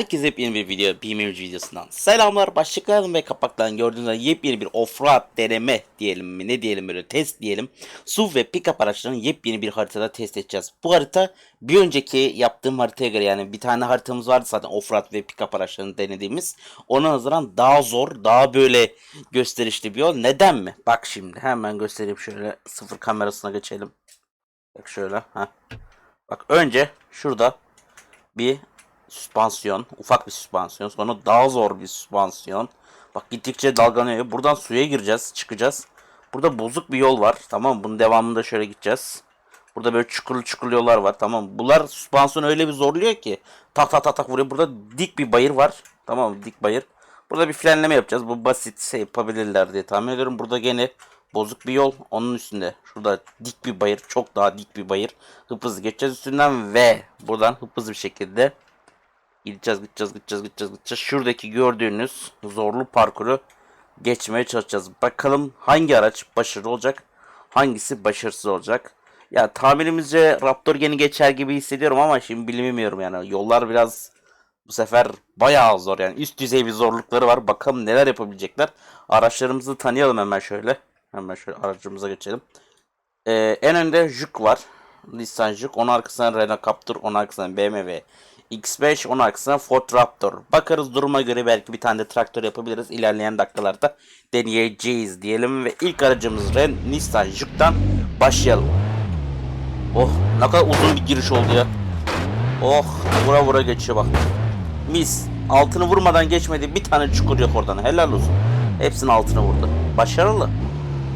Herkese yepyeni bir video, BMWC videosundan selamlar. Başlıklardan ve kapaktan gördüğünüz yepyeni bir offroad deneme diyelim mi ne diyelim böyle test diyelim. SUV ve pick-up araçlarını yepyeni bir haritada test edeceğiz. Bu harita bir önceki yaptığım haritaya göre yani bir tane haritamız vardı zaten offroad ve pick-up araçlarını denediğimiz. Ona nazaran daha zor, daha böyle gösterişli bir yol. Neden mi? Bak şimdi hemen göstereyim şöyle sıfır kamerasına geçelim. Bak şöyle. ha. Bak önce şurada bir süspansiyon, ufak bir süspansiyon, sonra daha zor bir süspansiyon. Bak gittikçe dalgalanıyor. Buradan suya gireceğiz, çıkacağız. Burada bozuk bir yol var. Tamam? Bunun devamında şöyle gideceğiz. Burada böyle çukurlu çukurlu yollar var. Tamam? Bunlar süspansiyonu öyle bir zorluyor ki. Tak tak tak tak vuruyor. Burada dik bir bayır var. Tamam? Dik bayır. Burada bir frenleme yapacağız. Bu basit şey yapabilirler diye tahmin ediyorum. Burada gene bozuk bir yol. Onun üstünde. Şurada dik bir bayır. Çok daha dik bir bayır. Hıp hızlı geçeceğiz üstünden ve buradan hıp hızlı bir şekilde Gideceğiz, gideceğiz, gideceğiz, gideceğiz, gideceğiz. Şuradaki gördüğünüz zorlu parkuru geçmeye çalışacağız. Bakalım hangi araç başarılı olacak, hangisi başarısız olacak. Ya tahminimizce Raptor gene geçer gibi hissediyorum ama şimdi bilmiyorum yani. Yollar biraz bu sefer bayağı zor yani. Üst düzey bir zorlukları var. Bakalım neler yapabilecekler. Araçlarımızı tanıyalım hemen şöyle. Hemen şöyle aracımıza geçelim. Ee, en önde Juke var. Nissan Juke. Onun arkasından Renault Captur. Onun arkasından BMW X5. Onun arkasından Ford Raptor. Bakarız duruma göre belki bir tane de traktör yapabiliriz. İlerleyen dakikalarda deneyeceğiz diyelim. Ve ilk aracımız Ren Nissan Juke'dan başlayalım. Oh ne kadar uzun bir giriş oldu ya. Oh vura vura geçiyor bak. Mis. Altını vurmadan geçmedi. Bir tane çukur yok oradan. Helal olsun. Hepsinin altını vurdu. Başarılı.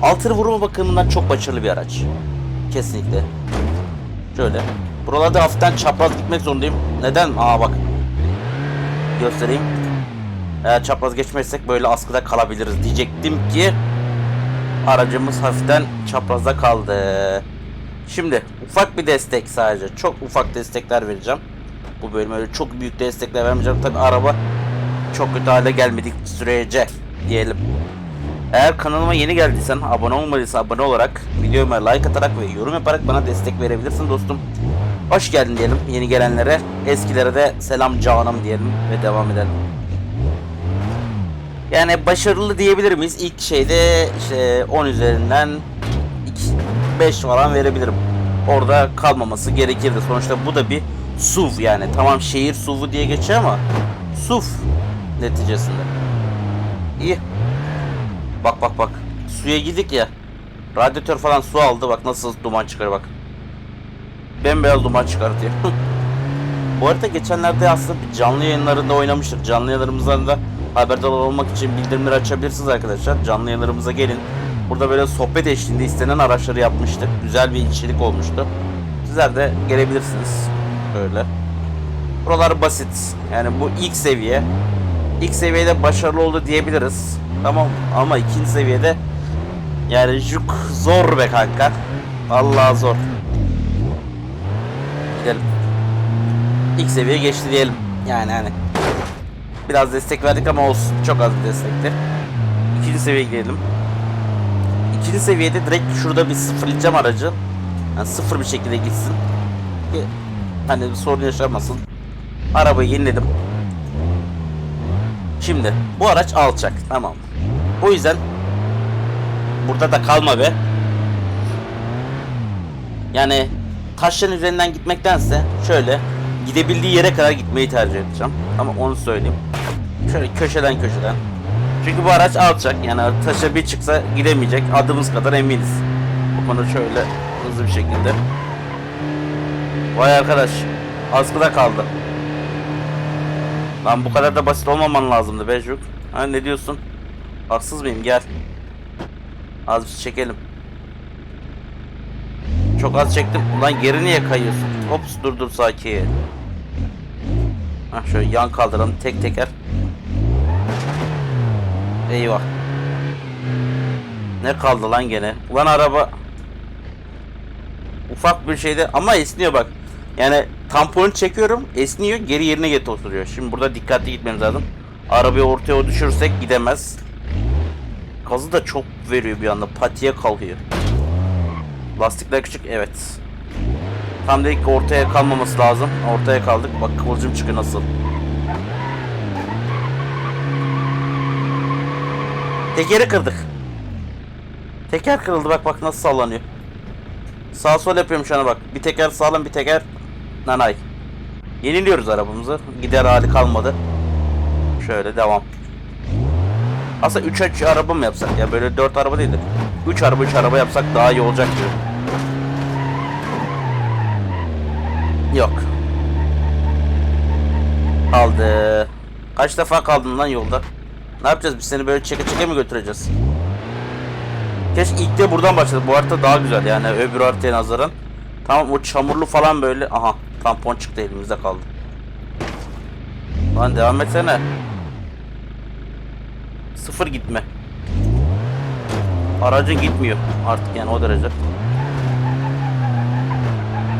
Altını vurma bakımından çok başarılı bir araç. Kesinlikle. Şöyle. Buralarda hafiften çapraz gitmek zorundayım. Neden? Aa bak. Göstereyim. Eğer çapraz geçmezsek böyle askıda kalabiliriz diyecektim ki aracımız hafiften çaprazda kaldı. Şimdi ufak bir destek sadece. Çok ufak destekler vereceğim. Bu bölüme öyle çok büyük destekler vermeyeceğim. Tabi araba çok kötü hale gelmedik sürece diyelim. Eğer kanalıma yeni geldiysen, abone olmadıysan abone olarak, videoma like atarak ve yorum yaparak bana destek verebilirsin dostum. Hoş geldin diyelim yeni gelenlere. Eskilere de selam canım diyelim ve devam edelim. Yani başarılı diyebilir miyiz? İlk şeyde işte 10 üzerinden 5 falan verebilirim. Orada kalmaması gerekirdi. Sonuçta bu da bir SUV yani. Tamam şehir SUV'u diye geçiyor ama SUV neticesinde. İyi. Bak bak bak. Suya gidik ya. Radyatör falan su aldı. Bak nasıl duman çıkar bak. Bembeyaz duman çıkartıyor. Bu arada geçenlerde aslında bir canlı yayınlarında oynamıştık. Canlı yayınlarımızdan da haberdar olmak için bildirimleri açabilirsiniz arkadaşlar. Canlı yayınlarımıza gelin. Burada böyle sohbet eşliğinde istenen araçları yapmıştık. Güzel bir içerik olmuştu. Sizler de gelebilirsiniz. Böyle. Buralar basit. Yani bu ilk seviye. İlk seviyede başarılı oldu diyebiliriz. Tamam ama ikinci seviyede yani juk zor be kanka. Allah zor. Gidelim. İlk seviye geçti diyelim. Yani hani. Biraz destek verdik ama olsun. Çok az bir destekti. İkinci seviyeye gidelim. İkinci seviyede direkt şurada bir sıfırlayacağım aracı. Yani sıfır bir şekilde gitsin. Ki hani bir sorun yaşamasın. Arabayı yeniledim. Şimdi bu araç alçak tamam. O yüzden burada da kalma be. Yani taşların üzerinden gitmektense şöyle gidebildiği yere kadar gitmeyi tercih edeceğim. Ama onu söyleyeyim. Şöyle köşeden köşeden. Çünkü bu araç alçak yani taşa bir çıksa gidemeyecek adımız kadar eminiz. Bu konu şöyle hızlı bir şekilde. Vay arkadaş askıda kaldı. Lan bu kadar da basit olmaman lazımdı Becuk. Ha ne diyorsun? Haksız mıyım? Gel. Az bir çekelim. Çok az çektim. Ulan geri niye kayıyorsun? Hops dur dur sakin. Hah şöyle yan kaldıralım tek teker. Eyvah. Ne kaldı lan gene? Ulan araba ufak bir şeyde ama esniyor bak. Yani tamponu çekiyorum, esniyor, geri yerine get oturuyor. Şimdi burada dikkatli gitmemiz lazım. Arabayı ortaya düşürsek gidemez. Gazı da çok veriyor bir anda, patiye kalkıyor. Lastikler küçük, evet. Tam dedik ki ortaya kalmaması lazım. Ortaya kaldık. Bak kıvılcım çıkıyor nasıl. Tekeri kırdık. Teker kırıldı bak bak nasıl sallanıyor. Sağ sol yapıyorum şu ana bak. Bir teker sağlam bir teker nanay. Yeniliyoruz arabamızı. Gider hali kalmadı. Şöyle devam. Aslında 3 3 araba mı yapsak ya böyle 4 araba değil de 3 araba 3 araba yapsak daha iyi olacak. Yok. Kaldı. Kaç defa kaldın lan yolda? Ne yapacağız biz seni böyle çeke çeke mi götüreceğiz? Keşke ilk de buradan başladı. Bu harita daha güzel yani öbür haritaya nazaran. Tamam o çamurlu falan böyle. Aha tampon çıktı elimizde kaldı. Lan devam etsene. Sıfır gitme. Aracın gitmiyor artık yani o derece.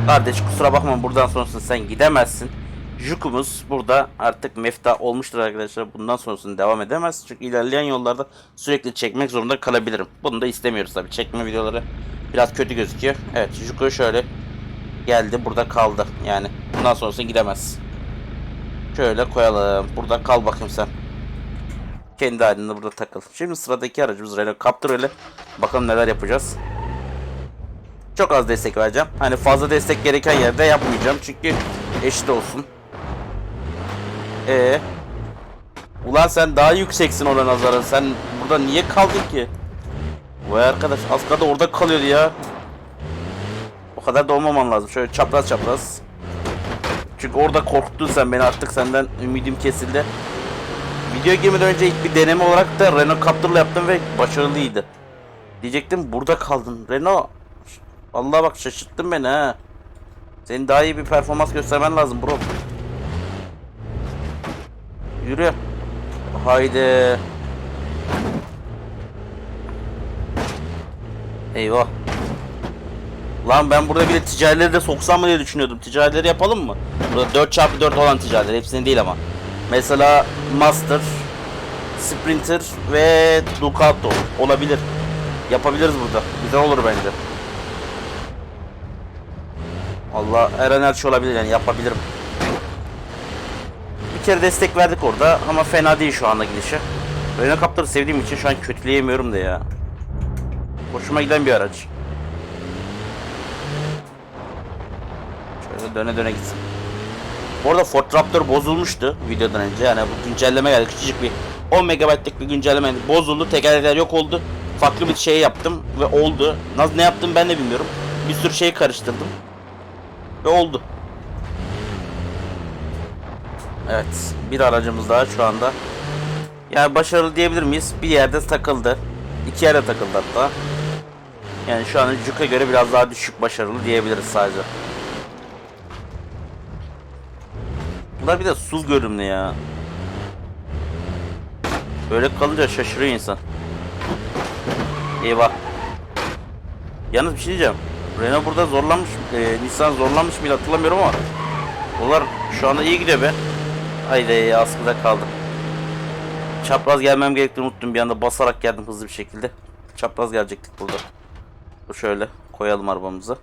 Kardeş kusura bakma buradan sonrasını sen gidemezsin. Jukumuz burada artık mefta olmuştur arkadaşlar. Bundan sonrasını devam edemez. Çünkü ilerleyen yollarda sürekli çekmek zorunda kalabilirim. Bunu da istemiyoruz tabii. Çekme videoları biraz kötü gözüküyor. Evet Juku şöyle geldi burada kaldı. Yani bundan sonrasını gidemez. Şöyle koyalım. Burada kal bakayım sen. Kendi halinde burada takıl. Şimdi sıradaki aracımız Renault Captur ile bakalım neler yapacağız. Çok az destek vereceğim. Hani fazla destek gereken yerde yapmayacağım çünkü eşit olsun. Ee, Ulan sen daha yükseksin ona nazaran. Sen burada niye kaldın ki? Vay arkadaş az kadar orada kalıyordu ya. O kadar da olmaman lazım. Şöyle çapraz çapraz. Çünkü orada korktun sen beni artık senden ümidim kesildi. Video girmeden önce ilk bir deneme olarak da Renault Captur'la yaptım ve başarılıydı. Diyecektim burada kaldın. Renault Allah bak şaşırttın beni ha. Senin daha iyi bir performans göstermen lazım bro. Yürü. Haydi. Eyvah. Lan ben burada bir de ticarileri de soksam mı diye düşünüyordum. Ticarileri yapalım mı? Burada 4x4 olan ticariler. Hepsini değil ama. Mesela Master, Sprinter ve Ducato olabilir. Yapabiliriz burada. Güzel olur bence. Allah Eren şey olabilir yani yapabilirim. Bir kere destek verdik orada ama fena değil şu anda gidişi. Renault Captur'ı sevdiğim için şu an kötüleyemiyorum da ya. Hoşuma giden bir araç. Şöyle döne döne gitsin. Bu arada Ford Raptor bozulmuştu videodan önce. Yani bu güncelleme geldi. Küçücük bir 10 MB'lik bir güncelleme bozuldu. Tekerlekler yok oldu. Farklı bir şey yaptım ve oldu. Nasıl ne yaptım ben de bilmiyorum. Bir sürü şey karıştırdım. Ve oldu. Evet. Bir aracımız daha şu anda. Yani başarılı diyebilir miyiz? Bir yerde takıldı. İki yerde takıldı hatta. Yani şu an Juke'a göre biraz daha düşük başarılı diyebiliriz sadece. Bunlar bir de su görünümlü ya. Böyle kalınca şaşırıyor insan. Eyvah. Yalnız bir şey diyeceğim. Renault burada zorlanmış, e, Nissan zorlanmış mıydı hatırlamıyorum ama Onlar şu anda iyi gidiyor be. Haydi askıda kaldım. Çapraz gelmem gerektiğini unuttum bir anda basarak geldim hızlı bir şekilde. Çapraz gelecektik burada. Şöyle koyalım arabamızı.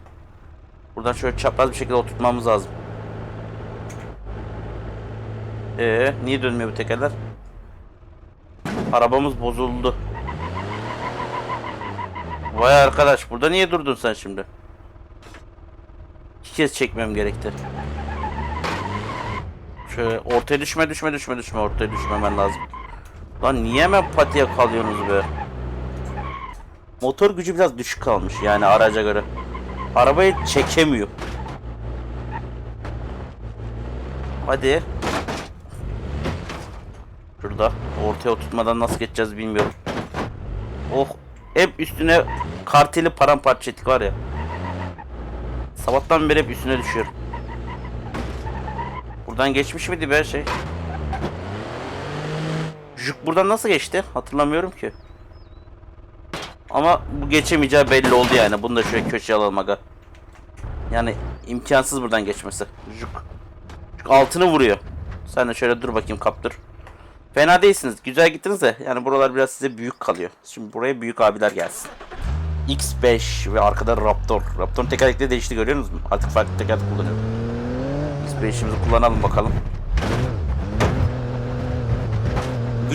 Buradan şöyle çapraz bir şekilde oturtmamız lazım. Ee, niye dönmüyor bu tekerler? Arabamız bozuldu. Vay arkadaş burada niye durdun sen şimdi? İki kez çekmem gerekti. Şöyle ortaya düşme düşme düşme düşme ortaya düşmemen lazım. Lan niye hemen patiye kalıyorsunuz be? Motor gücü biraz düşük kalmış yani araca göre. Arabayı çekemiyor. Hadi. Şurada. Ortaya oturtmadan nasıl geçeceğiz bilmiyorum. Oh. Hep üstüne karteli paramparça ettik var ya. Sabahtan beri hep üstüne düşüyorum. Buradan geçmiş miydi be şey? Juk buradan nasıl geçti? Hatırlamıyorum ki. Ama bu geçemeyeceği belli oldu yani. Bunu da şöyle köşeye alalım aga. Yani imkansız buradan geçmesi. Juk. Juk altını vuruyor. Sen de şöyle dur bakayım kaptır. Fena değilsiniz. Güzel gittiniz de yani buralar biraz size büyük kalıyor. Şimdi buraya büyük abiler gelsin. X5 ve arkada Raptor. Raptor'un tekerlekleri değişti görüyor musunuz? Artık farklı tekerlek kullanıyorum. X5'imizi kullanalım bakalım.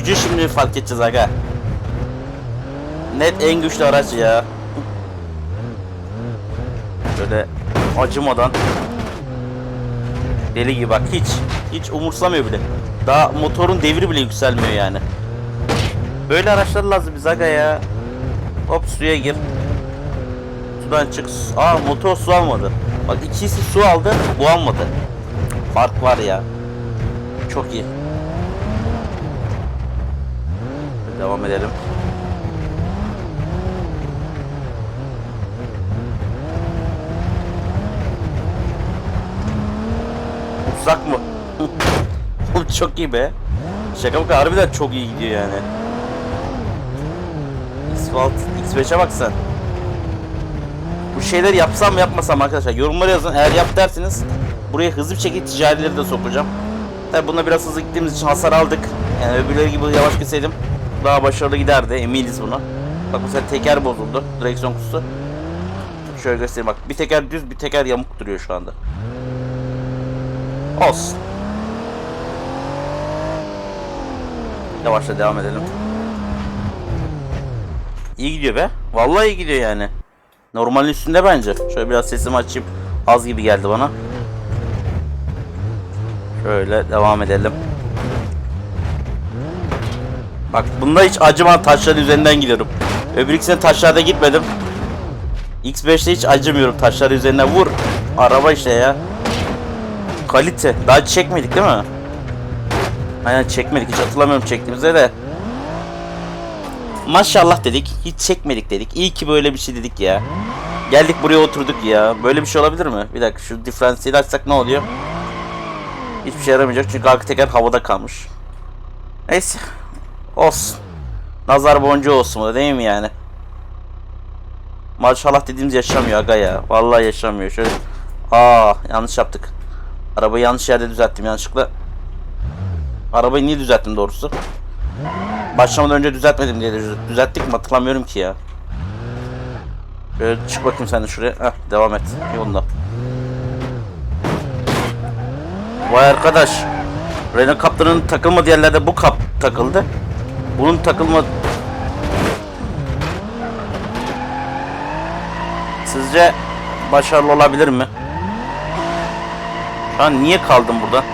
gücü şimdi fark edeceğiz aga. Net en güçlü araç ya. Böyle acımadan deli gibi bak hiç hiç umursamıyor bile. Daha motorun devri bile yükselmiyor yani. Böyle araçlar lazım biz aga ya. Hop suya gir. Sudan çık. Aa motor su almadı. Bak ikisi su aldı, bu almadı. Fark var ya. Çok iyi. Devam edelim. Çok iyi be. Şaka baka harbiden çok iyi gidiyor yani. X-Fault, X5'e bak sen. Bu şeyleri yapsam mı yapmasam arkadaşlar yorumlara yazın. Eğer yap derseniz buraya hızlı bir şekilde ticarileri de sokacağım. Tabi buna biraz hızlı gittiğimiz için hasar aldık. Yani öbürleri gibi yavaş gitseydim daha başarılı giderdi eminiz buna. Bak mesela teker bozuldu. Direksiyon kutusu. Şöyle göstereyim bak. Bir teker düz bir teker yamuk duruyor şu anda. Olsun. Yavaşla devam edelim. İyi gidiyor be. Vallahi iyi gidiyor yani. Normalin üstünde bence. Şöyle biraz sesimi açayım. Az gibi geldi bana. Şöyle devam edelim. Bak bunda hiç acıma taşların üzerinden gidiyorum. Öbür ikisine taşlarda gitmedim. X5'te hiç acımıyorum taşlar üzerinden vur. Araba işte ya. Kalite. Daha çekmedik değil mi? Aynen çekmedik. Hiç hatırlamıyorum çektiğimizde de. Maşallah dedik. Hiç çekmedik dedik. İyi ki böyle bir şey dedik ya. Geldik buraya oturduk ya. Böyle bir şey olabilir mi? Bir dakika şu diferansiyeli açsak ne oluyor? Hiçbir şey yaramayacak çünkü arka teker havada kalmış. Neyse. Olsun. Nazar boncuğu olsun da değil mi yani? Maşallah dediğimiz yaşamıyor aga ya. Vallahi yaşamıyor. Şöyle. Aa yanlış yaptık. Arabayı yanlış yerde düzelttim yanlışlıkla. Arabayı niye düzelttim doğrusu? Başlamadan önce düzeltmedim diye düz- düzelttik mi hatırlamıyorum ki ya. Böyle çık bakayım sen de şuraya. Heh, devam et yolunda. Vay arkadaş. Renault kaptanın takılmadığı yerlerde bu kap takıldı. Bunun takılma... Sizce başarılı olabilir mi? Şu an niye kaldım burada?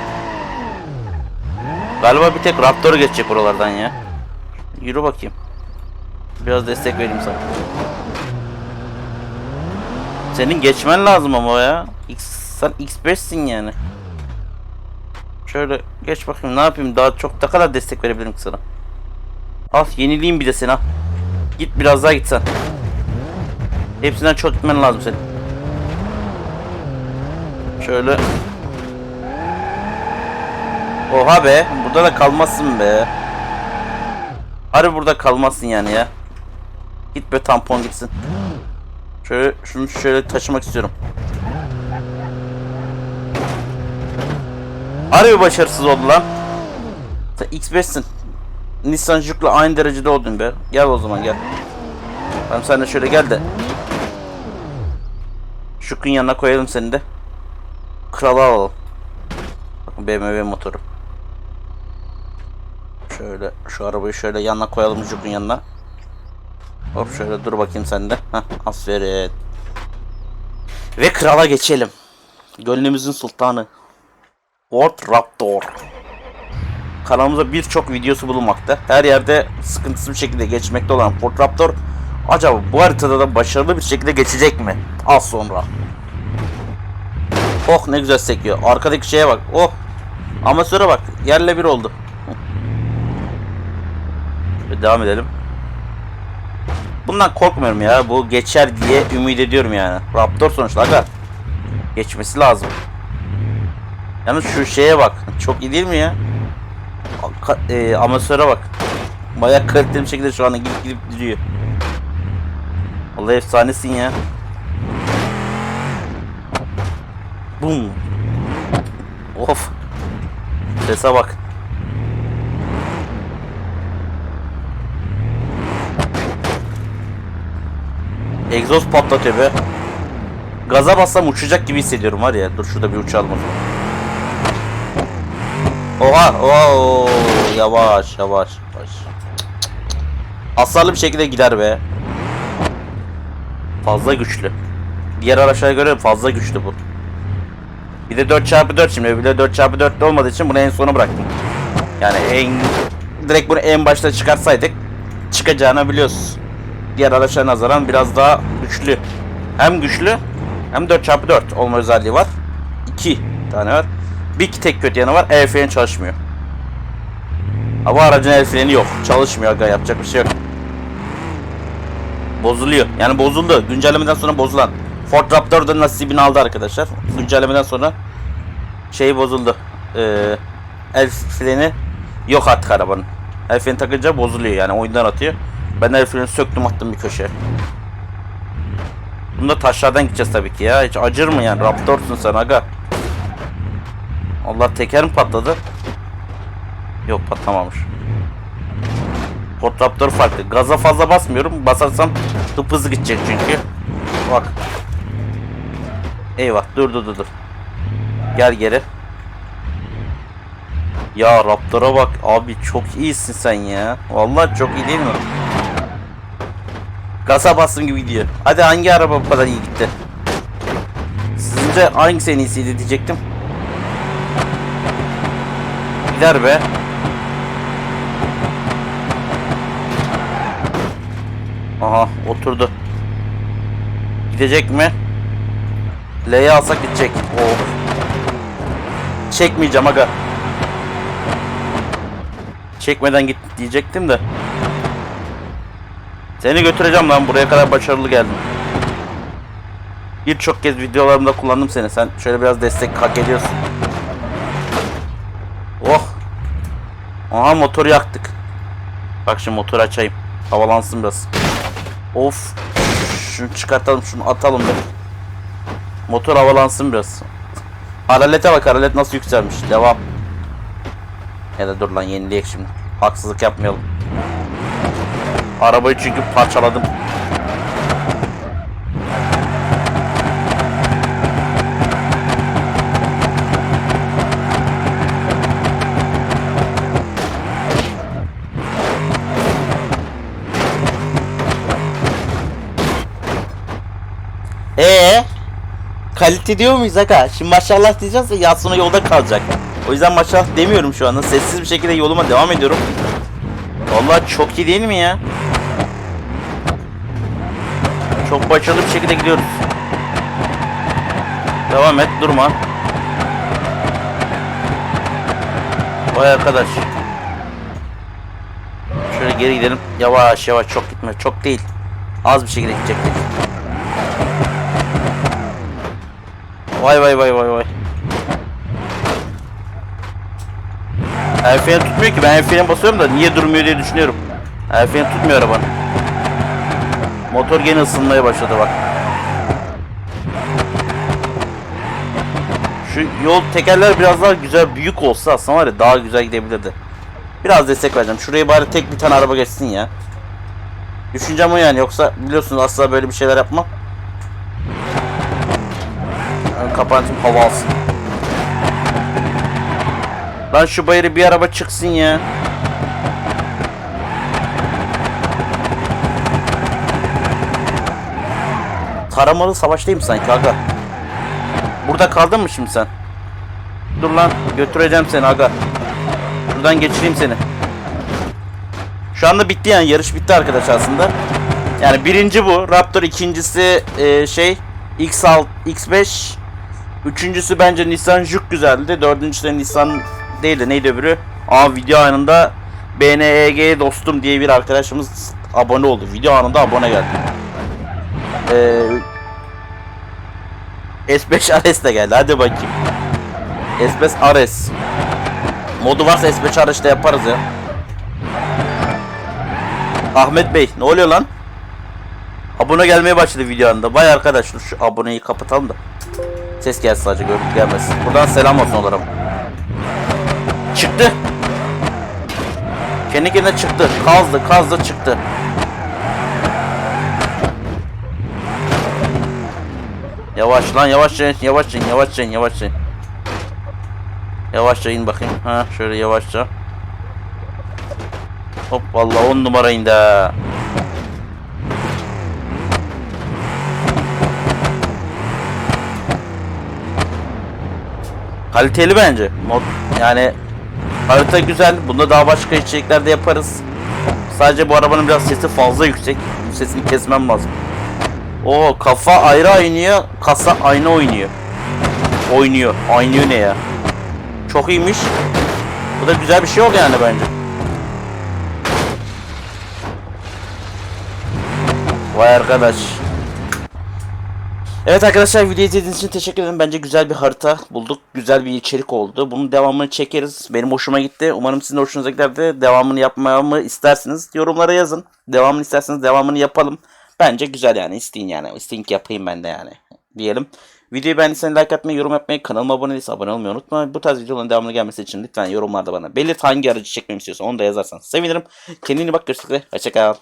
Galiba bir tek Raptor geçecek buralardan ya. Yürü bakayım. Biraz destek vereyim sana. Senin geçmen lazım ama ya. X, sen X5'sin yani. Şöyle geç bakayım ne yapayım daha çok ne kadar destek verebilirim sana. Al yenileyim bir de seni al. Git biraz daha git sen. Hepsinden çok gitmen lazım senin. Şöyle. Oha be. Burada da kalmazsın be. Harbi burada kalmazsın yani ya. Git be tampon gitsin. Şöyle şunu şöyle taşımak istiyorum. Harbi başarısız oldu lan. Sen X5'sin. Nissan Juke'la aynı derecede oldun be. Gel o zaman gel. Tamam sen de şöyle gel de. Juke'un yanına koyalım seni de. Kralı alalım. BMW motoru. Şöyle şu arabayı şöyle yanına koyalım Juke'un yanına. Hop şöyle dur bakayım sen de. Heh, aferin. Ve krala geçelim. Gönlümüzün sultanı. Ford Raptor. Kanalımızda birçok videosu bulunmakta. Her yerde sıkıntısız bir şekilde geçmekte olan Ford Raptor acaba bu haritada da başarılı bir şekilde geçecek mi? Az sonra. Oh ne güzel sekiyor. Arkadaki şeye bak. Oh. Amasöre bak. Yerle bir oldu. Şöyle Devam edelim. Bundan korkmuyorum ya. Bu geçer diye ümit ediyorum yani. Raptor sonuçta aga. Geçmesi lazım. Yalnız şu şeye bak. Çok iyi değil mi ya? Ka- e, amasöre bak. Bayağı kaliteli bir şekilde şu anda gidip gidip duruyor. Vallahi efsanesin ya. Bum. Of. Sese bak. Egzoz patlatıyor be. Gaza bassam uçacak gibi hissediyorum var ya. Dur şurada bir uçalım. Oha oha oo, yavaş yavaş yavaş. Hasarlı bir şekilde gider be. Fazla güçlü. Diğer araçlara göre fazla güçlü bu. Bir de 4x4 şimdi bir de 4x4 de olmadığı için bunu en sona bıraktım. Yani en direkt bunu en başta çıkarsaydık çıkacağını biliyoruz. Diğer araçlara nazaran biraz daha güçlü. Hem güçlü hem 4x4 olma özelliği var. 2 tane var. Bir tek kötü yanı var. El freni çalışmıyor. Ama aracın el freni yok. Çalışmıyor aga yapacak bir şey yok. Bozuluyor. Yani bozuldu. Güncellemeden sonra bozulan. Ford Raptor da nasibini aldı arkadaşlar. Güncellemeden sonra şey bozuldu. Ee, el freni yok artık arabanın. El freni takınca bozuluyor yani oyundan atıyor. Ben freni söktüm attım bir köşeye. Bunda taşlardan gideceğiz tabii ki ya. Hiç acır mı yani? Raptor'sun sen aga. Allah teker mi patladı? Yok patlamamış. Ford Raptor farklı. Gaza fazla basmıyorum. Basarsam hıp hızlı gidecek çünkü. Bak. Eyvah dur dur dur dur. Gel geri. Ya Raptor'a bak abi çok iyisin sen ya. Vallahi çok iyi değil mi? Gaza bastım gibi gidiyor. Hadi hangi araba bu kadar iyi gitti? Sizce hangisi en iyisiydi diyecektim. Gider be. Aha oturdu. Gidecek mi? L'ye alsak gidecek. Oh. Çekmeyeceğim aga. Çekmeden git diyecektim de. Seni götüreceğim lan buraya kadar başarılı geldim. Birçok kez videolarımda kullandım seni. Sen şöyle biraz destek hak ediyorsun. Oh. Aha motoru yaktık. Bak şimdi motoru açayım. Havalansın biraz. Of. Şunu çıkartalım şunu atalım bir. Motor havalansın biraz. Haralete bak haralet nasıl yükselmiş. Devam. Ya da dur lan yenileyek şimdi. Haksızlık yapmayalım. Arabayı çünkü parçaladım. Ee, kalite diyor muyuz aga? Şimdi maşallah diyeceğiz ya sonra yolda kalacak. O yüzden maşallah demiyorum şu anda. Sessiz bir şekilde yoluma devam ediyorum. Vallahi çok iyi değil mi ya? Çok başarılı bir şekilde gidiyoruz. Devam et durma. Vay arkadaş. Şöyle geri gidelim. Yavaş yavaş çok gitme. Çok değil. Az bir şekilde gidecektik. Vay vay vay vay vay. El freni tutmuyor ki ben el freni basıyorum da niye durmuyor diye düşünüyorum. El freni tutmuyor arabanın. Motor gene ısınmaya başladı bak. Şu yol tekerler biraz daha güzel büyük olsa aslında var ya daha güzel gidebilirdi. Biraz destek vereceğim. Şuraya bari tek bir tane araba geçsin ya. Düşüncem o yani yoksa biliyorsunuz asla böyle bir şeyler yapmam. Ön kapatayım hava alsın. Lan şu bayırı bir araba çıksın ya. Taramalı savaştayım sanki aga. Burada kaldın mı şimdi sen? Dur lan götüreceğim seni aga. Buradan geçireyim seni. Şu anda bitti yani yarış bitti arkadaş aslında. Yani birinci bu. Raptor ikincisi e, şey X6 X5 Üçüncüsü bence Nissan Juke güzeldi. Dördüncüsü de Nissan değil de neydi öbürü? Aa video anında BNEG dostum diye bir arkadaşımız abone oldu. Video anında abone geldi. Ee, S5 RS de geldi. Hadi bakayım. S5 RS. Modu varsa S5 RS de yaparız ya. Ahmet Bey ne oluyor lan? Abone gelmeye başladı video anında. Vay arkadaş şu aboneyi kapatalım da. Ses gelsin sadece görüntü gelmesin. Buradan selam olsun onlara. Çıktı. Kendi kendine çıktı. Kazdı kazdı çıktı. Yavaş lan yavaş in yavaş in yavaş in yavaş in. Yavaşça in bakayım. Ha şöyle yavaşça. Hop vallahi 10 numara indi. Kaliteli bence. Mod yani harita güzel. Bunda daha başka içerikler de yaparız. Sadece bu arabanın biraz sesi fazla yüksek. Bu sesini kesmem lazım. O kafa ayrı oynuyor, kasa aynı oynuyor. Oynuyor. Oynuyor ne ya? Çok iyiymiş. Bu da güzel bir şey oldu yani bence. Vay arkadaş. Evet arkadaşlar video izlediğiniz için teşekkür ederim. Bence güzel bir harita bulduk. Güzel bir içerik oldu. Bunun devamını çekeriz. Benim hoşuma gitti. Umarım sizin hoşunuza gider de devamını yapmamı istersiniz. Yorumlara yazın. Devamını isterseniz devamını yapalım. Bence güzel yani. İsteyin yani. İsteyin ki yapayım ben de yani. Diyelim. Videoyu beğendiyseniz like atmayı, yorum yapmayı, kanalıma abone değilse abone olmayı unutmayın. Bu tarz videoların devamını gelmesi için lütfen yorumlarda bana belirt hangi aracı çekmemi istiyorsan onu da yazarsanız sevinirim. Kendine bak görüşürüz. Hoşçakal.